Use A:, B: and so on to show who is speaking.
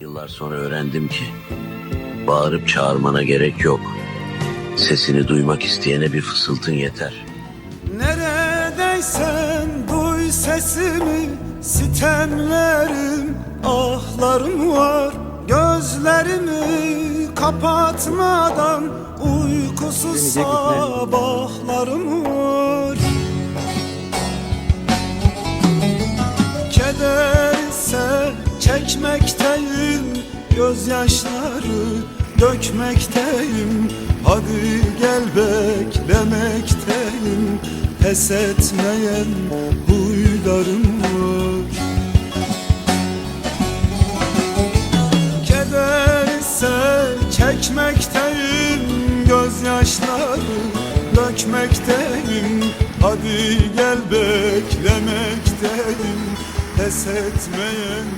A: Yıllar sonra öğrendim ki bağırıp çağırmana gerek yok. Sesini duymak isteyene bir fısıltın yeter.
B: Neredeysen duy sesimi Sitemlerim, ahlarım var Gözlerimi kapatmadan Uykusuz sabahlarım var çekmekteyim Gözyaşları dökmekteyim. Hadi gel beklemekteyim. Pes etmeyen huylarım var. Keder ise çekmekteyim Gözyaşları dökmekteyim. Hadi gel beklemekteyim. Pes etmeyen